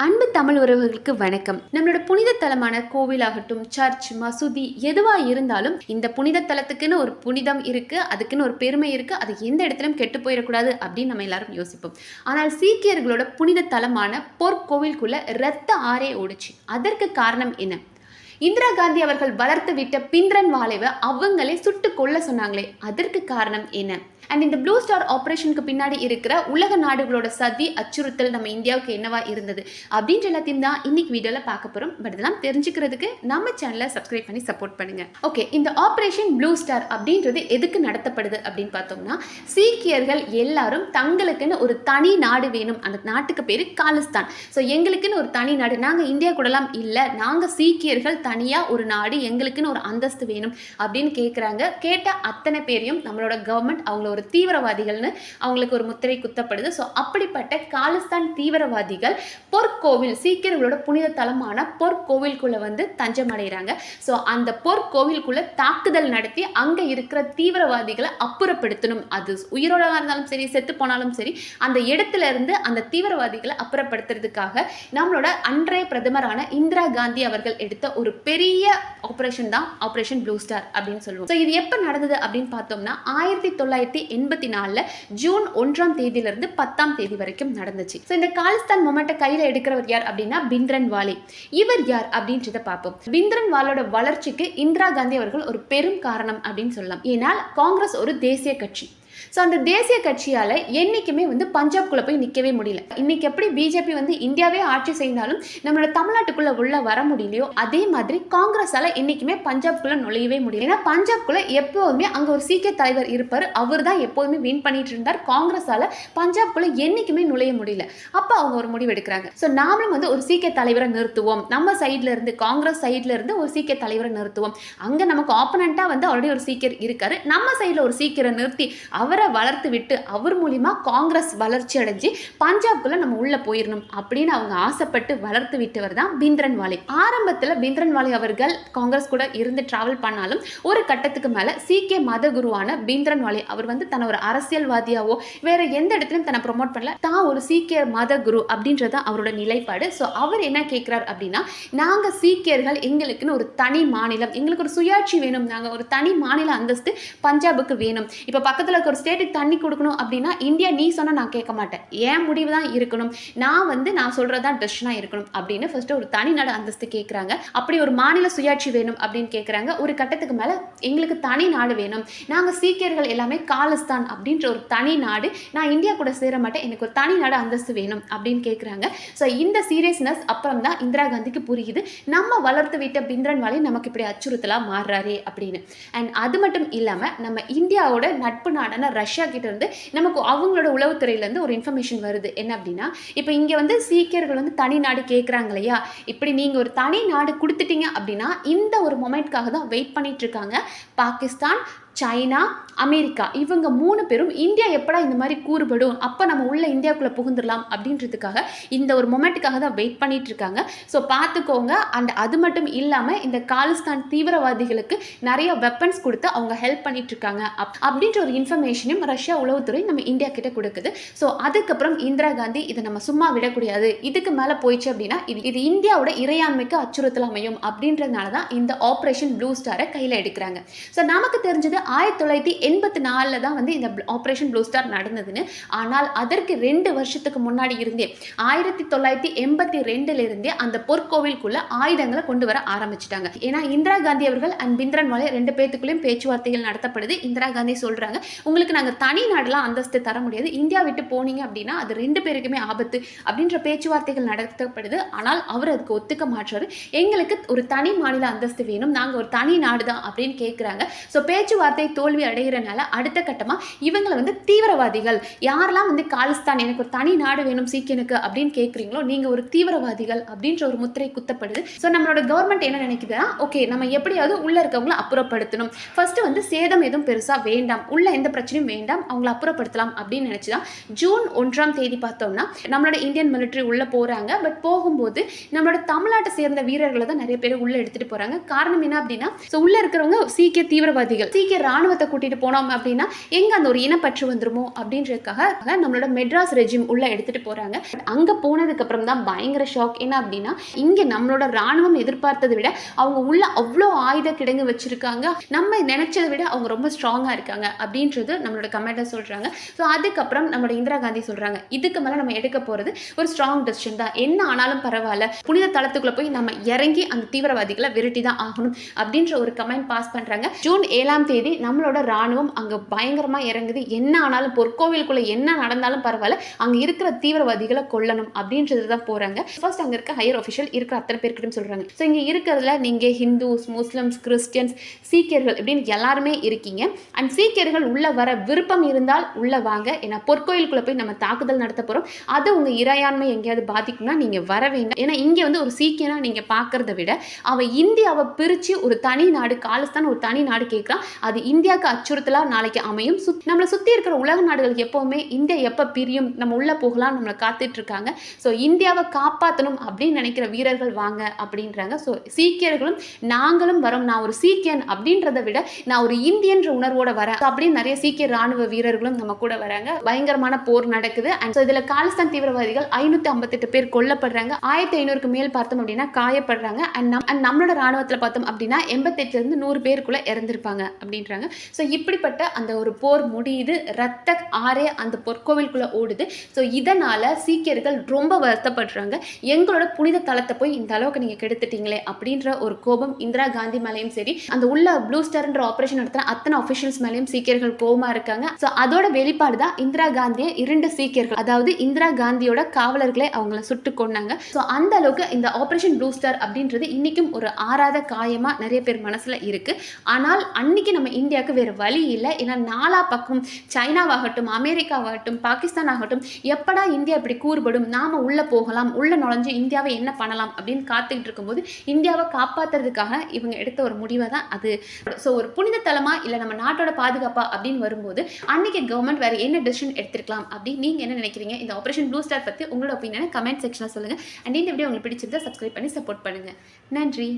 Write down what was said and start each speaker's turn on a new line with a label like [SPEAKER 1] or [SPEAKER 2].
[SPEAKER 1] அன்பு தமிழ் உறவுகளுக்கு வணக்கம். நம்மளோட புனித தலமான கோவிலாகட்டும் சர்ச் மசூதி எதுவா இருந்தாலும் இந்த புனித தலத்துக்குன்னு ஒரு புனிதம் இருக்கு அதுக்குன்னு ஒரு பெருமை இருக்கு அது எந்த இடத்துலயும் கெட்டு போயிடக்கூடாது அப்படின்னு நம்ம எல்லாரும் யோசிப்போம். ஆனால் சீக்கியர்களோட புனித தலமான பொற்கோவிலுக்குள்ள ரத்த ஆறே ஓடுச்சு. அதற்கு காரணம் என்ன? இந்திரா காந்தி அவர்கள் வளர்த்து விட்ட பிந்திரன் வாழைவை அவங்களே சுட்டு கொல்ல சொன்னாங்களே. அதற்கு காரணம் என்ன? அண்ட் இந்த ப்ளூ ஸ்டார் ஆப்ரேஷனுக்கு பின்னாடி இருக்கிற உலக நாடுகளோட சதி அச்சுறுத்தல் நம்ம இந்தியாவுக்கு என்னவா இருந்தது? அப்படின்ற எல்லாத்தையும் தான் இன்னைக்கு வீடியோவில் பார்க்க போகிறோம் பட் இதெல்லாம் தெரிஞ்சுக்கிறதுக்கு நம்ம சேனலை சப்ஸ்கிரைப் பண்ணி சப்போர்ட் பண்ணுங்க. ஓகே இந்த ஆப்ரேஷன் ப்ளூ ஸ்டார் அப்படின்றது எதுக்கு நடத்தப்படுது அப்படின்னு பார்த்தோம்னா சீக்கியர்கள் எல்லாரும் தங்களுக்குன்னு ஒரு தனி நாடு வேணும். அந்த நாட்டுக்கு பேர் காலிஸ்தான். ஸோ எங்களுக்குன்னு ஒரு தனி நாடு. நாங்கள் இந்தியா கூடலாம் இல்லை நாங்கள் சீக்கியர்கள் தனியாக ஒரு நாடு எங்களுக்குன்னு ஒரு அந்தஸ்து வேணும் அப்படின்னு கேட்குறாங்க கேட்ட அத்தனை பேரையும் நம்மளோட கவர்மெண்ட் அவங்கள ஒரு தீவிரவாதிகள்னு அவங்களுக்கு ஒரு முத்திரை குத்தப்படுது. ஸோ அப்படிப்பட்ட காலிஸ்தான் தீவிரவாதிகள் பொற்கோவில் சீக்கியர்களோட புனித தலமான பொற்கோவிலுக்குள்ளே வந்து தஞ்சம் அடைகிறாங்க ஸோ அந்த பொற்கோவிலுக்குள்ளே தாக்குதல் நடத்தி அங்கே இருக்கிற தீவிரவாதிகளை அப்புறப்படுத்தணும். அது உயிரோட இருந்தாலும் சரி செத்து போனாலும் சரி அந்த இடத்துல இருந்து அந்த தீவிரவாதிகளை அப்புறப்படுத்துறதுக்காக நம்மளோட அன்றைய பிரதமரான இந்திரா காந்தி அவர்கள் எடுத்த ஒரு பெரிய ஆப்ரேஷன் தான் ஆப்ரேஷன் ப்ளூ ஸ்டார் அப்படின்னு சொல்லுவோம். ஸோ இது எப்போ நடந்தது அப்படின்னு பார்த்தோம்னா ஆயிரத்தி தொள்ளாயிரத்தி எண்பத்தி நாலில் ஜூன் ஒன்றாம் தேதியிலிருந்து பத்தாம் தேதி வரைக்கும் நடந்துச்சு. ஸோ இந்த காலிஸ்தான் மொமெண்ட்டை கையில் எடுக்கிறவர் யார் அப்படின்னா பிந்திரன் வாலி. இவர் யார் அப்படின்றத பார்ப்போம். பிந்திரன் வாலோட வளர்ச்சிக்கு இந்திரா காந்தி அவர்கள் ஒரு பெரும் காரணம் அப்படின்னு சொல்லலாம். ஏன்னால் காங்கிரஸ் ஒரு தேசிய கட்சி. ஸோ அந்த தேசிய கட்சியால் என்றைக்குமே வந்து பஞ்சாப்குள்ளே போய் நிற்கவே முடியல. இன்னைக்கு எப்படி பிஜேபி வந்து இந்தியாவே ஆட்சி செய்தாலும் நம்மளோட தமிழ்நாட்டுக்குள்ளே உள்ள வர முடியலையோ அதே மாதிரி காங்கிரஸால் என்றைக்குமே பஞ்சாப்குள்ளே நுழையவே முடியல. ஏன்னா பஞ்சாப்குள்ளே எப்போதுமே அங்கே ஒரு சீக்கிய தலைவர் இருப்பார். அவர் தான் எப்போதுமே வின் பண்ணிட்டு இருந்தார். காங்கிரஸால் பஞ்சாப்குள்ளே என்றைக்குமே நுழைய முடியல. அப்போ அவங்க ஒரு முடிவு எடுக்கிறாங்க. ஸோ நாமளும் வந்து ஒரு சீக்கிய தலைவரை நிறுத்துவோம். நம்ம சைட்ல இருந்து காங்கிரஸ் சைட்ல இருந்து ஒரு சீக்கிய தலைவரை நிறுத்துவோம். அங்கே நமக்கு ஆப்பனண்ட்டாக வந்து ஆல்ரெடி ஒரு சீக்கியர் இருக்காரு. நம்ம சைடில் ஒரு சீக்கியரை நிறுத்தி அவரை வளர்த்து விட்டு அவர் மூலிமா காங்கிரஸ் வளர்ச்சி அடைஞ்சு பஞ்சாப்குள்ள நம்ம உள்ள போயிடணும் அப்படின்னு அவங்க ஆசைப்பட்டு வளர்த்து விட்டவர் தான் பிந்திரன் வாலே. ஆரம்பத்தில் பிந்திரன் வாலே அவர்கள் காங்கிரஸ் கூட இருந்து டிராவல் பண்ணாலும் ஒரு கட்டத்துக்கு மேலே சீக்கிய மத குருவான பீந்திரன் வாலே அவர் வந்து தன்னை ஒரு அரசியல்வாதியாவோ வேற எந்த இடத்துலையும் தன்னை ப்ரொமோட் பண்ணல. தான் ஒரு சீக்கிய மத குரு அப்படின்றது அவரோட நிலைப்பாடு. ஸோ அவர் என்ன கேட்குறார் அப்படின்னா நாங்கள் சீக்கியர்கள் எங்களுக்குன்னு ஒரு தனி மாநிலம் எங்களுக்கு ஒரு சுயாட்சி வேணும். நாங்கள் ஒரு தனி மாநில அந்தஸ்து பஞ்சாபுக்கு வேணும். இப்போ பக்கத்தில் இருக்க ஒரு ஸ்டேட்டுக்கு தண்ணி கொடுக்கணும் அப்படின்னா இந்தியா நீ சொன்னால் நான் கேட்க மாட்டேன். ஏன் முடிவு தான் இருக்கணும். நான் வந்து நான் சொல்கிறது தான் டெஸ்டனாக இருக்கணும் அப்படின்னு ஃபஸ்ட்டு ஒரு தனி நாடு அந்தஸ்து கேட்குறாங்க அப்படி ஒரு ஒரு மாநில சுயாட்சி வேணும் அப்படின்னு கேட்குறாங்க ஒரு கட்டத்துக்கு மேலே எங்களுக்கு தனி நாடு வேணும். நாங்கள் சீக்கியர்கள் எல்லாமே காலிஸ்தான் அப்படின்ற ஒரு தனி நாடு. நான் இந்தியா கூட சேர மாட்டேன். எனக்கு ஒரு தனி நாடு அந்தஸ்து வேணும் அப்படின்னு கேட்குறாங்க ஸோ இந்த சீரியஸ்னஸ் அப்புறம் தான் இந்திரா காந்திக்கு புரியுது. நம்ம வளர்த்து விட்ட பிந்திரன் வாலி நமக்கு இப்படி அச்சுறுத்தலாக மாறுறாரே அப்படின்னு. அண்ட் அது மட்டும் இல்லாமல் நம்ம இந்தியாவோட நட்பு நாடான ரஷ்யா கிட்ட இருந்து நமக்கு அவங்களோட உளவுத்துறையிலேருந்து ஒரு இன்ஃபர்மேஷன் வருது. என்ன அப்படின்னா இப்போ இங்கே வந்து சீக்கியர்கள் வந்து தனி நாடு கேட்குறாங்க இல்லையா? இப்படி நீங்கள் ஒரு தனி நாடு கொடுத்துட்டீங்க அப்படின்னா இந்த ஒரு மொமெண்ட்காக தான் வெயிட் பண்ணிட்டு இருக்காங்க. Pakistan China America. இவங்க மூணு பேரும் இந்தியா எப்படா இந்த மாதிரி கூறுபடும்? அப்போ நம்ம உள்ள இந்தியாவுக்குள்ளே புகுந்துடலாம் அப்படின்றதுக்காக இந்த ஒரு மொமெண்ட்டுக்காக தான் வெயிட் பண்ணிட்டு இருக்காங்க ஸோ பார்த்துக்கோங்க. அண்ட் அது மட்டும் இல்லாமல் இந்த காலிஸ்தான் தீவிரவாதிகளுக்கு நிறைய வெப்பன்ஸ் கொடுத்து அவங்க ஹெல்ப் பண்ணிட்டு இருக்காங்க அப் அப்படின்ற ஒரு இன்ஃபர்மேஷனையும் ரஷ்யா உளவுத்துறை நம்ம இந்தியா கிட்ட கொடுக்குது. ஸோ அதுக்கப்புறம் இந்திரா காந்தி இதை நம்ம சும்மா விடக்கூடாது. இதுக்கு மேலே போயிடுச்சு அப்படின்னா இது இது இந்தியாவோட இறையாண்மைக்கு அச்சுறுத்தல் அமையும் அப்படின்றதுனால தான் இந்த ஆப்ரேஷன் ப்ளூ ஸ்டாரை கையில் எடுக்கிறாங்க. ஸோ நமக்கு தெரிஞ்சது ஆயிரத்தி தொள்ளாயிரத்தி எண்பத்தி நாலில் தான் வந்து இந்த ஆப்ரேஷன் ப்ளூ ஸ்டார் நடந்ததுன்னு. ஆனால் அதற்கு ரெண்டு வருஷத்துக்கு முன்னாடி இருந்தே ஆயிரத்தி தொள்ளாயிரத்தி எண்பத்தி ரெண்டுல இருந்தே அந்த பொற்கோவிலுக்குள்ள ஆயுதங்களை கொண்டு வர ஆரம்பிச்சிட்டாங்க. ஏன்னா இந்திரா காந்தி அவர்கள் அண்ட் பிந்திரன் வாலே ரெண்டு பேர்த்துக்குள்ளேயும் பேச்சுவார்த்தைகள் நடத்தப்படுது. இந்திரா காந்தி சொல்றாங்க உங்களுக்கு நாங்கள் தனி நாடெல்லாம் அந்தஸ்து தர முடியாது. இந்தியா விட்டு போனீங்க அப்படின்னா அது ரெண்டு பேருக்குமே ஆபத்து அப்படின்ற பேச்சுவார்த்தைகள் நடத்தப்படுது. ஆனால் அவர் அதுக்கு ஒத்துக்க மாற்றாரு எங்களுக்கு ஒரு தனி மாநில அந்தஸ்து வேணும். நாங்கள் ஒரு தனி நாடு தான் அப்படின்னு கேட்குறாங்க ஸோ பேச்சுவார்த்தை தோல்வி அடைகிறனால அடுத்த கட்டமாக இவங்களை வந்து தீவிரவாதிகள். யாரெல்லாம் வந்து காலிஸ்தான் எனக்கு ஒரு தனி நாடு வேணும் சீக்கியனுக்கு அப்படின்னு கேட்குறீங்களோ நீங்கள் ஒரு தீவிரவாதிகள் அப்படின்ற ஒரு முத்திரை குத்தப்படுது. ஸோ நம்மளோட கவர்மெண்ட் என்ன நினைக்குதுன்னா ஓகே நம்ம எப்படியாவது உள்ளே இருக்கவங்கள அப்புறப்படுத்தணும். ஃபஸ்ட்டு வந்து சேதம் எதுவும் பெருசாக வேண்டாம். உள்ள எந்த பிரச்சனையும் வேண்டாம். அவங்கள அப்புறப்படுத்தலாம் அப்படின்னு நினச்சி தான் ஜூன் ஒன்றாம் தேதி பார்த்தோம்னா நம்மளோட இந்தியன் மிலிட்ரி உள்ளே போகிறாங்க பட் போகும்போது நம்மளோட தமிழ்நாட்டை சேர்ந்த வீரர்களை தான் நிறைய பேர் உள்ளே எடுத்துகிட்டு போகிறாங்க காரணம் என்ன அப்படின்னா ஸோ உள்ளே இருக்கிறவங்க சீக்கிய தீவிரவாதிகள். சீக்கிய ராணுவத்தை கூட்டிட்டு போனோம் அப்படின்னா எங்க அந்த ஒரு இனப்பற்று வந்துருமோ அப்படின்றதுக்காக நம்மளோட மெட்ராஸ் ரெஜிம் உள்ள எடுத்துட்டு போறாங்க. அங்க போனதுக்கு அப்புறம் தான் பயங்கர ஷாக். என்ன அப்படின்னா இங்க நம்மளோட ராணுவம் எதிர்பார்த்ததை விட அவங்க உள்ள அவ்வளோ ஆயுத கிடங்கு வச்சிருக்காங்க. நம்ம நினைச்சதை விட அவங்க ரொம்ப ஸ்ட்ராங்கா இருக்காங்க அப்படின்றது நம்மளோட கமெண்டர் சொல்றாங்க. ஸோ அதுக்கப்புறம் நம்மளோட இந்திரா காந்தி சொல்றாங்க. இதுக்கு மேல நம்ம எடுக்க போறது ஒரு ஸ்ட்ராங் டெசிஷன் தான். என்ன ஆனாலும் பரவாயில்ல. புனித தளத்துக்குள்ள போய் நம்ம இறங்கி அந்த தீவிரவாதிகளை விரட்டி தான் ஆகணும் அப்படின்ற ஒரு கமெண்ட் பாஸ் பண்றாங்க. ஜூன் ஏழாம் தேதி நம்மளோட ராணுவம் அங்கே பயங்கரமாக இறங்குது. என்ன ஆனாலும் பொற்கோவிலுக்குள்ளே என்ன நடந்தாலும் பரவாயில்ல அங்கே இருக்கிற தீவிரவாதிகளை கொல்லணும் அப்படின்றது தான் போகிறாங்க ஃபர்ஸ்ட் அங்கே இருக்க ஹையர் ஒஃபிஷியல் இருக்கிற அத்தனை பேர்கிட்டும் சொல்றாங்க. ஸோ இங்கே இருக்கிறதுல நீங்கள் ஹிந்துஸ் முஸ்லிம்ஸ் கிறிஸ்டியன்ஸ் சீக்கியர்கள் அப்படின்னு எல்லாருமே இருக்கீங்க. அண்ட் சீக்கியர்கள் உள்ளே வர விருப்பம் இருந்தால் உள்ளே வாங்க. ஏன்னா பொற்கோயிலுக்குள்ளே போய் நம்ம தாக்குதல் நடத்த போகிறோம் அது உங்கள் இறையாண்மை எங்கேயாவது பாதிக்கும்னா நீங்கள் வர வேண்டாம். ஏன்னா இங்கே வந்து ஒரு சீக்கியனாக நீங்கள் பார்க்குறத விட அவள் இந்தியாவை பிரித்து ஒரு தனி நாடு காலிஸ்தான் ஒரு தனி நாடு கேட்குறான். அது இந்தியாவுக்கு அச்சுறுத்தலா நாளைக்கு அமையும். சுத் நம்மளை சுத்தி இருக்கிற உலக நாடுகள் எப்போவுமே இந்தியா எப்ப பிரியும் நம்ம உள்ள போகலாம் நம்மளை காத்துட்டு இருக்காங்க ஸோ இந்தியாவை காப்பாற்றணும் அப்படின்னு நினைக்கிற வீரர்கள் வாங்க அப்படின்றாங்க. ஸோ சீக்கியர்களும் நாங்களும் வரோம். நான் ஒரு சீக்கியன் அப்படின்றத விட நான் ஒரு இந்தியன்ற உணர்வோட வரேன். அப்படின்னு நிறைய சீக்கிய ராணுவ வீரர்களும் நம்ம கூட வராங்க. பயங்கரமான போர் நடக்குது. அண்ட் ஸோ இதில் காலிஸ்தான் தீவிரவாதிகள் ஐநூற்றி ஐம்பத்தெட்டு பேர் கொல்லப்படுறாங்க. ஆயிரத்தி ஐநூறுக்கு மேல் பார்த்தோம் அப்படின்னா காயப்படுறாங்க. அண்ட் நம் அண்ட் நம்மளோட ராணுவத்தில் பார்த்தோம் அப்படின்னா எண்பத்தெட்டுலேருந்து நூறு பேருக்குள்ள அப்படின்னு அப்படின்றாங்க. ஸோ இப்படிப்பட்ட அந்த ஒரு போர் முடியுது. ரத்த ஆறே அந்த பொற்கோவிலுக்குள்ள ஓடுது. ஸோ இதனால சீக்கியர்கள் ரொம்ப வருத்தப்படுறாங்க. எங்களோட புனித தலத்தை போய் இந்த அளவுக்கு நீங்க கெடுத்துட்டீங்களே அப்படின்ற ஒரு கோபம் இந்திரா காந்தி மேலேயும் சரி அந்த உள்ள ப்ளூ ஸ்டார்ன்ற ஆபரேஷன் நடத்தின அத்தனை அஃபிஷியல்ஸ் மேலேயும் சீக்கியர்கள் கோபமா இருக்காங்க. ஸோ அதோட வெளிப்பாடு தான் இந்திரா காந்தியை இரண்டு சீக்கியர்கள் அதாவது இந்திரா காந்தியோட காவலர்களை அவங்கள சுட்டு கொண்டாங்க ஸோ அந்த அளவுக்கு இந்த ஆப்ரேஷன் ப்ளூ ஸ்டார் அப்படின்றது இன்னைக்கும் ஒரு ஆறாத காயமா நிறைய பேர் மனசுல இருக்கு. ஆனால் அன்னைக்கு நம்ம இந்தியாவுக்கு வேறு வழி இல்லை. ஏன்னா நாலா பக்கம் சைனாவாகட்டும் அமெரிக்காவாகட்டும் பாகிஸ்தான் ஆகட்டும் எப்படா இந்தியா இப்படி கூறுபடும்? நாம உள்ளே போகலாம் உள்ளே நுழைஞ்சு இந்தியாவை என்ன பண்ணலாம் அப்படின்னு காத்துக்கிட்டு இருக்கும்போது இந்தியாவை காப்பாற்றுறதுக்காக இவங்க எடுத்த ஒரு முடிவை தான் அது. ஸோ ஒரு புனித தலமாக இல்லை நம்ம நாட்டோட பாதுகாப்பா அப்படின்னு வரும்போது அன்றைக்கி கவர்மெண்ட் வேறு என்ன டெசிஷன் எடுத்துருக்கலாம் அப்படின்னு நீங்கள் என்ன நினைக்கிறீங்க? இந்த ஆப்ரேஷன் ப்ளூ ஸ்டார் பற்றி உங்களோட ஒப்பீனியனை கமெண்ட் செக்ஷனில் சொல்லுங்கள் அண்ட் இந்த வீடியோ உங்களுக்கு பிடிச்சிருந்தா சப்ஸ்கிரைப் பண்ணி சப்போர்ட் பண்ணுங்கள் நன்றி.